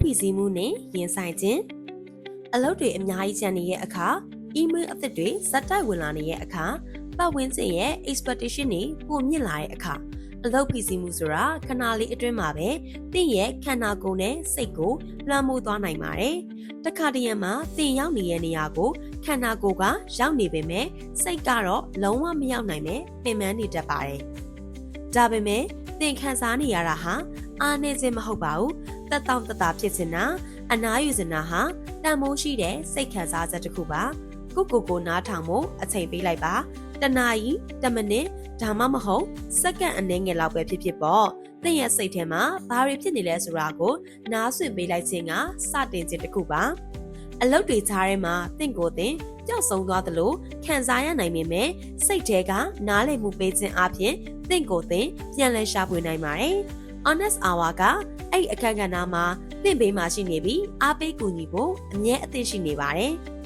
ဖိစီးမှုနဲ့ရင်ဆိုင်ခြင်းအလုပ်တွေအများကြီးကျန်နေတဲ့အခါ email အသစ်တွေဇက်တိုက်ဝင်လာနေတဲ့အခါပတ်ဝန်းကျင်ရဲ့ expectation တွေပိုမြင့်လာတဲ့အခါအလုပ်ဖိစီးမှုဆိုတာခဏလေးအတွင်းမှာပဲတင့်ရဲ့ခန္ဓာကိုယ်နဲ့စိတ်ကိုလွှမ်းမိုးသွားနိုင်ပါတယ်။တခါတရံမှာတင်ရောက်နေတဲ့နေရာကိုခန္ဓာကိုယ်ကရောက်နေပေမဲ့စိတ်ကတော့လုံးဝမရောက်နိုင်ပဲပင်ပန်းနေတတ်ပါတယ်။ဒါပေမဲ့သင်ခံစားနေရတာဟာအားနည်းခြင်းမဟုတ်ပါဘူး။ တက်တောင့်တတဖြစ်နေတာအနားယူစင်တာဟာတန်မိုးရှိတဲ့စိတ်ခံစားချက်တစ်ခုပါ။ကိုကိုကိုနားထောင်ဖို့အချိန်ပေးလိုက်ပါ။တနာရီတမိနစ်ဒါမှမဟုတ်စက္ကန့်အနည်းငယ်လောက်ပဲဖြစ်ဖြစ်ပေါ့။သင်ရဲ့စိတ်ထဲမှာဘာတွေဖြစ်နေလဲဆိုတာကိုနားဆွင့်ပေးလိုက်ခြင်းကစတင်ခြင်းတစ်ခုပါ။အလုပ်တွေကြားထဲမှာသင်ကိုယ်သင်ပျောက်ဆုံးသွားသလိုခံစားရနိုင်ပေမဲ့စိတ်ထဲကနားလည်မှုပေးခြင်းအပြင်သင်ကိုယ်သင်ပြန်လည်ရှာဖွေနိုင်ပါတယ်။ honest hour ကအဲ့ဒီအခက်အခဲနာမှာသင်ဘေးမှာရှိနေပြီးအားပေးကူညီဖို့အမြဲအသင့်ရှိနေပါတယ်။